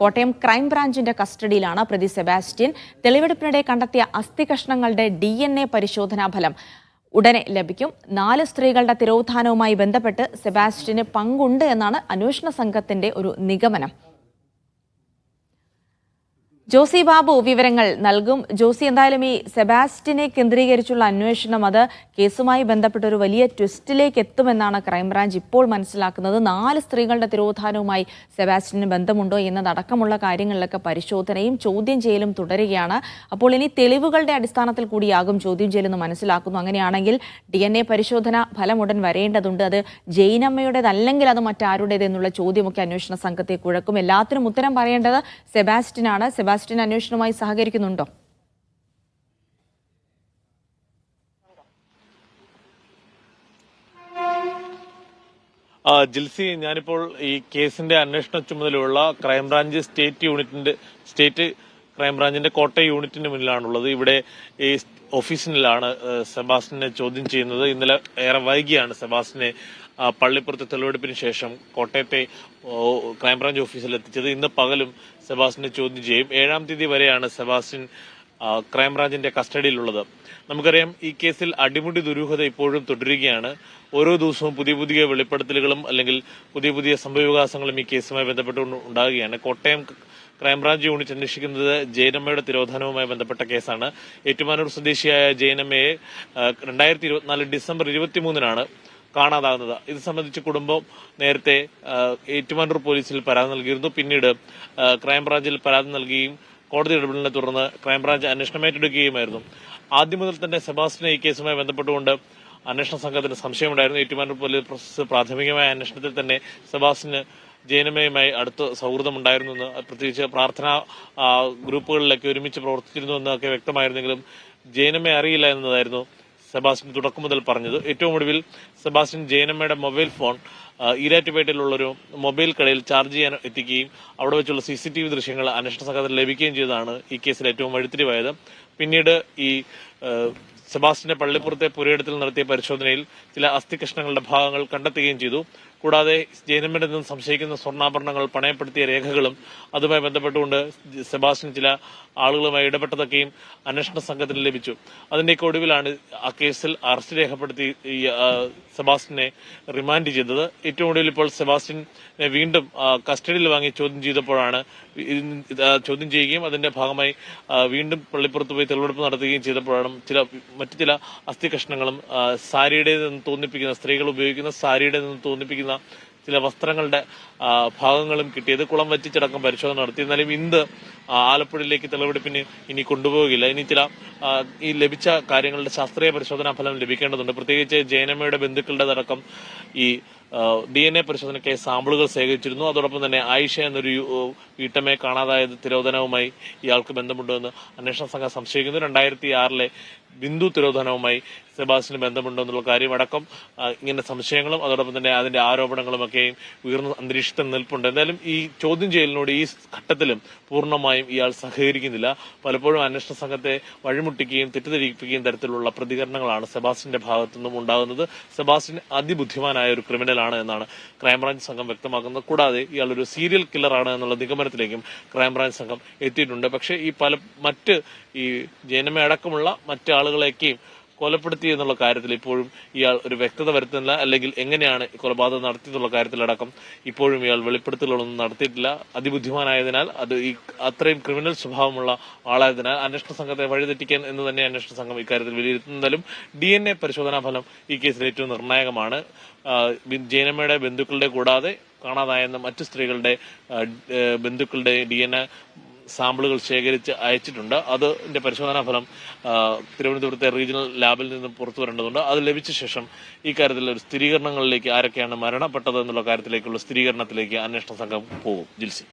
കോട്ടയം ക്രൈംബ്രാഞ്ചിന്റെ കസ്റ്റഡിയിലാണ് പ്രതി സെബാസ്റ്റ്യൻ. തെളിവെടുപ്പിനിടെ കണ്ടെത്തിയ അസ്ഥികഷ്ണങ്ങളുടെ D N A പരിശോധനാ ഫലം ഉടനെ ലഭിക്കും. നാല് സ്ത്രീകളുടെ തിരോധാനവുമായി ബന്ധപ്പെട്ട് സെബാസ്റ്റ്യന് പങ്കുണ്ട് എന്നാണ് അന്വേഷണ സംഘത്തിന്റെ ഒരു നിഗമനം. ജോസി ബാബു വിവരങ്ങൾ നൽകും. ജോസി എന്തായാലും ഈ സെബാസ്റ്റിനെ കേന്ദ്രീകരിച്ചുള്ള അന്വേഷണം അത് കേസുമായി ബന്ധപ്പെട്ട ഒരു വലിയ ട്വിസ്റ്റിലേക്ക് എത്തുമെന്നാണ് ക്രൈംബ്രാഞ്ച് ഇപ്പോൾ മനസ്സിലാക്കുന്നത്. നാല് സ്ത്രീകളുടെ തിരോധാനവുമായി സെബാസ്റ്റിന് ബന്ധമുണ്ടോ എന്നതടക്കമുള്ള കാര്യങ്ങളിലൊക്കെ പരിശോധനയും ചോദ്യം ചെയ്യലും തുടരുകയാണ്. അപ്പോൾ ഇനി തെളിവുകളുടെ അടിസ്ഥാനത്തിൽ കൂടിയാകും ചോദ്യം ചെയ്യലെന്ന് മനസ്സിലാക്കുന്നു. അങ്ങനെയാണെങ്കിൽ ഡി എൻ എ പരിശോധന ഫലമുടൻ വരേണ്ടതുണ്ട്. അത് ജയിനമ്മയുടേതല്ലെങ്കിൽ അത് മറ്റാരുടേതെന്നുള്ള ചോദ്യമൊക്കെ അന്വേഷണ സംഘത്തെ കുഴക്കും. എല്ലാത്തിനും ഉത്തരം പറയേണ്ടത് സെബാസ്റ്റിനാണ് സെബാസ്റ്റിൻ അന്വേഷണവുമായി സഹകരിക്കുന്നുണ്ടോ? ജിൽസി ഞാനിപ്പോൾ ഈ കേസിന്റെ അന്വേഷണ ചുമതലയുള്ള ക്രൈംബ്രാഞ്ച് സ്റ്റേറ്റ് യൂണിറ്റിന്റെ സ്റ്റേറ്റ് ക്രൈംബ്രാഞ്ചിന്റെ കോട്ടയം യൂണിറ്റിന് മുന്നിലാണുള്ളത്. ഇവിടെ ഈ ഓഫീസിനിലാണ് സെബാസ്റ്റിനെ ചോദ്യം ചെയ്യുന്നത്. ഇന്നലെ ഏറെ വൈകിയാണ് സെബാസ്റ്റിനെ പള്ളിപ്പുറത്തെ തെളിവെടുപ്പിന് ശേഷം കോട്ടയത്തെ ക്രൈംബ്രാഞ്ച് ഓഫീസിൽ എത്തിച്ചത്. ഇന്ന് പകലും സെബാസ്റ്റിനെ ചോദ്യം ചെയ്യും. ഏഴാം തീയതി വരെയാണ് സെബാസ്റ്റിൻ ക്രൈംബ്രാഞ്ചിന്റെ കസ്റ്റഡിയിലുള്ളത്. നമുക്കറിയാം ഈ കേസിൽ അടിമുടി ദുരൂഹത ഇപ്പോഴും തുടരുകയാണ്. ഓരോ ദിവസവും പുതിയ പുതിയ വെളിപ്പെടുത്തലുകളും അല്ലെങ്കിൽ പുതിയ പുതിയ സംഭവവികാസങ്ങളും ഈ കേസുമായി ബന്ധപ്പെട്ട് ഉണ്ടാകുകയാണ്. കോട്ടയം ക്രൈംബ്രാഞ്ച് യൂണിറ്റ് അന്വേഷിക്കുന്നത് ജയനമ്മയുടെ തിരോധാനവുമായി ബന്ധപ്പെട്ട കേസാണ്. ഏറ്റുമാനൂർ സ്വദേശിയായ ജയനമ്മയെ രണ്ടായിരത്തി ഇരുപത്തിനാല് ഡിസംബർ ഇരുപത്തിമൂന്നിനാണ് കാണാതാകുന്നത്. ഇത് സംബന്ധിച്ച് കുടുംബം നേരത്തെ ഏറ്റുമാനൂർ പോലീസിൽ പരാതി നൽകിയിരുന്നു. പിന്നീട് ക്രൈംബ്രാഞ്ചിൽ പരാതി നൽകുകയും കോടതി ഇടപെടലിനെ തുടർന്ന് ക്രൈംബ്രാഞ്ച് അന്വേഷണം ഏറ്റെടുക്കുകയുമായിരുന്നു. ആദ്യം മുതൽ തന്നെ സെബാസ്റ്റിനെ ഈ കേസുമായി ബന്ധപ്പെട്ടുകൊണ്ട് അന്വേഷണ സംഘത്തിന് സംശയമുണ്ടായിരുന്നു. ഏറ്റുമാനൂർ പോലീസ് പ്രാഥമികമായ അന്വേഷണത്തിൽ തന്നെ സെബാസ്റ്റിന് ജയനമ്മയുമായി അടുത്ത സൗഹൃദമുണ്ടായിരുന്നു എന്ന് പ്രത്യേകിച്ച് പ്രാർത്ഥനാ ഗ്രൂപ്പുകളിലൊക്കെ ഒരുമിച്ച് പ്രവർത്തിച്ചിരുന്നു എന്നൊക്കെ വ്യക്തമായിരുന്നെങ്കിലും ജയനമ്മയെ അറിയില്ല എന്നതായിരുന്നു സെബാസ്റ്റ്യൻ തുടക്കം മുതൽ പറഞ്ഞത്. ഏറ്റവും ഒടുവിൽ സെബാസ്റ്റ്യൻ ജയനമ്മയുടെ മൊബൈൽ ഫോൺ ഈരാറ്റുപേട്ടയിലുള്ളൊരു മൊബൈൽ കടയിൽ ചാർജ് ചെയ്യാൻ എത്തിക്കുകയും അവിടെ വെച്ചുള്ള സി സി ടി വി ദൃശ്യങ്ങൾ അന്വേഷണ സംഘത്തിൽ ലഭിക്കുകയും ചെയ്തതാണ് ഈ കേസിൽ ഏറ്റവും വഴിത്തിരിവായത്. പിന്നീട് ഈ സെബാസ്റ്റിന്റെ പള്ളിപ്പുറത്തെ പുരയിടത്തിൽ നടത്തിയ പരിശോധനയിൽ ചില അസ്ഥികഷ്ണങ്ങളുടെ ഭാഗങ്ങൾ കണ്ടെത്തുകയും ചെയ്തു. കൂടാതെ ജയനമ്മയുടെ നിന്ന് സംശയിക്കുന്ന സ്വർണാഭരണങ്ങൾ പണയപ്പെടുത്തിയ രേഖകളും അതുമായി ബന്ധപ്പെട്ടുകൊണ്ട് സെബാസ്റ്റ്യൻ ചില ആളുകളുമായി ഇടപെട്ടതൊക്കെയും അന്വേഷണ സംഘത്തിന് ലഭിച്ചു. അതിന്റെയൊക്കെ ഒടുവിലാണ് ആ കേസിൽ അറസ്റ്റ് രേഖപ്പെടുത്തി സെബാസ്റ്റിനെ റിമാൻഡ് ചെയ്തത്. ഏറ്റവും ഒടുവിൽ ഇപ്പോൾ സെബാസ്റ്റ്യനെ വീണ്ടും കസ്റ്റഡിയിൽ വാങ്ങി ചോദ്യം ചെയ്തപ്പോഴാണ് ചോദ്യം ചെയ്യുകയും അതിന്റെ ഭാഗമായി വീണ്ടും പള്ളിപ്പുറത്ത് പോയി തെളിവെടുപ്പ് നടത്തുകയും ചെയ്തപ്പോഴാണ് ചില മറ്റു ചില അസ്ഥി കഷ്ണങ്ങളും സാരിയുടെ നിന്ന് തോന്നിപ്പിക്കുന്ന സ്ത്രീകൾ ഉപയോഗിക്കുന്ന സാരിയുടെ നിന്ന് തോന്നിപ്പിക്കുന്ന ചില വസ്ത്രങ്ങളുടെ ഭാഗങ്ങളും കിട്ടിയത് കുളം വറ്റിച്ചടക്കം പരിശോധന നടത്തി. എന്നാലും ഇന്ന് ആലപ്പുഴയിലേക്ക് തെളിവെടുപ്പിന് ഇനി കൊണ്ടുപോകില്ല ഇനി ചില ഈ ലഭിച്ച കാര്യങ്ങളുടെ ശാസ്ത്രീയ പരിശോധനാ ഫലം ലഭിക്കേണ്ടതുണ്ട്. പ്രത്യേകിച്ച് ജയനമ്മയുടെ ബന്ധുക്കളുടെ അടക്കം ഈ ഡി എൻ എ പരിശോധനയ്ക്കായി സാമ്പിളുകൾ ശേഖരിച്ചിരുന്നു. അതോടൊപ്പം തന്നെ ആയിഷ എന്നൊരു വീട്ടമ്മയെ കാണാതായത് തിരോധനവുമായി ഇയാൾക്ക് ബന്ധമുണ്ടോ എന്ന് അന്വേഷണ സംഘം സംശയിക്കുന്നു. രണ്ടായിരത്തി ആറിലെ ബിന്ദു തിരോധനവുമായി സെബാസ്റ്റിന് ബന്ധമുണ്ടോ എന്നുള്ള കാര്യം അടക്കം ഇങ്ങനെ സംശയങ്ങളും അതോടൊപ്പം തന്നെ അതിന്റെ ആരോപണങ്ങളും ഒക്കെയും ഉയർന്ന അന്തരീക്ഷത്തിൽ നിൽപ്പുണ്ട്. എന്തായാലും ഈ ചോദ്യം ചെയ്യലിനോട് ഈ ഘട്ടത്തിലും പൂർണമായും ഇയാൾ സഹകരിക്കുന്നില്ല. പലപ്പോഴും അന്വേഷണ സംഘത്തെ വഴിമുട്ടിക്കുകയും തെറ്റിദ്ധരിപ്പിക്കുകയും തരത്തിലുള്ള പ്രതികരണങ്ങളാണ് സെബാസ്റ്റിന്റെ ഭാഗത്തു നിന്നും ഉണ്ടാകുന്നത്. സെബാസ്റ്റിൻ അതിബുദ്ധിമാനായ ഒരു ക്രിമിനൽ ആണ് എന്നാണ് ക്രൈംബ്രാഞ്ച് സംഘം വ്യക്തമാക്കുന്നത്. കൂടാതെ ഇയാൾ ഒരു സീരിയൽ കില്ലറാണ് എന്നുള്ള നിഗമനത്തിലേക്കും ക്രൈംബ്രാഞ്ച് സംഘം എത്തിയിട്ടുണ്ട്. പക്ഷേ ഈ പല മറ്റ് ഈ ജനമയടക്കമുള്ള മറ്റ് ആളുകളെയൊക്കെയും കൊലപ്പെടുത്തി എന്നുള്ള കാര്യത്തിൽ ഇപ്പോഴും ഇയാൾ ഒരു വ്യക്തത വരുത്തുന്നില്ല. അല്ലെങ്കിൽ എങ്ങനെയാണ് കൊലപാതകം നടത്തിയെന്നുള്ള കാര്യത്തിലടക്കം ഇപ്പോഴും ഇയാൾ വെളിപ്പെടുത്തലുകളൊന്നും നടത്തിയിട്ടില്ല. അതിബുദ്ധിമാനായതിനാൽ അത് ഈ അത്രയും ക്രിമിനൽ സ്വഭാവമുള്ള ആളായതിനാൽ അന്വേഷണ സംഘത്തെ വഴിതെറ്റിക്കാൻ എന്ന് തന്നെ അന്വേഷണ സംഘം ഇക്കാര്യത്തിൽ വിലയിരുത്തുന്നതിലും ഡി എൻ എ പരിശോധനാ ഫലം ഈ കേസിൽ ഏറ്റവും നിർണായകമാണ്. ജയനമ്മയുടെ ബന്ധുക്കളുടെ കൂടാതെ കാണാതായെന്ന മറ്റു സ്ത്രീകളുടെ ബന്ധുക്കളുടെ ഡി എൻ എ സാമ്പിളുകൾ ശേഖരിച്ച് അയച്ചിട്ടുണ്ട്. അതിന്റെ പരിശോധനാ ഫലം തിരുവനന്തപുരത്തെ റീജിയണൽ ലാബിൽ നിന്ന് പുറത്തു വരേണ്ടതുണ്ട്. അത് ലഭിച്ച ശേഷം ഇക്കാര്യത്തിൽ കാര്യത്തിൽ ഒരു സ്ഥിരീകരണങ്ങളിലേക്ക് ആരൊക്കെയാണ് മരണപ്പെട്ടത് എന്നുള്ള കാര്യത്തിലേക്കുള്ള സ്ഥിരീകരണത്തിലേക്ക് അന്വേഷണ സംഘം പോകും. ജിൽസി.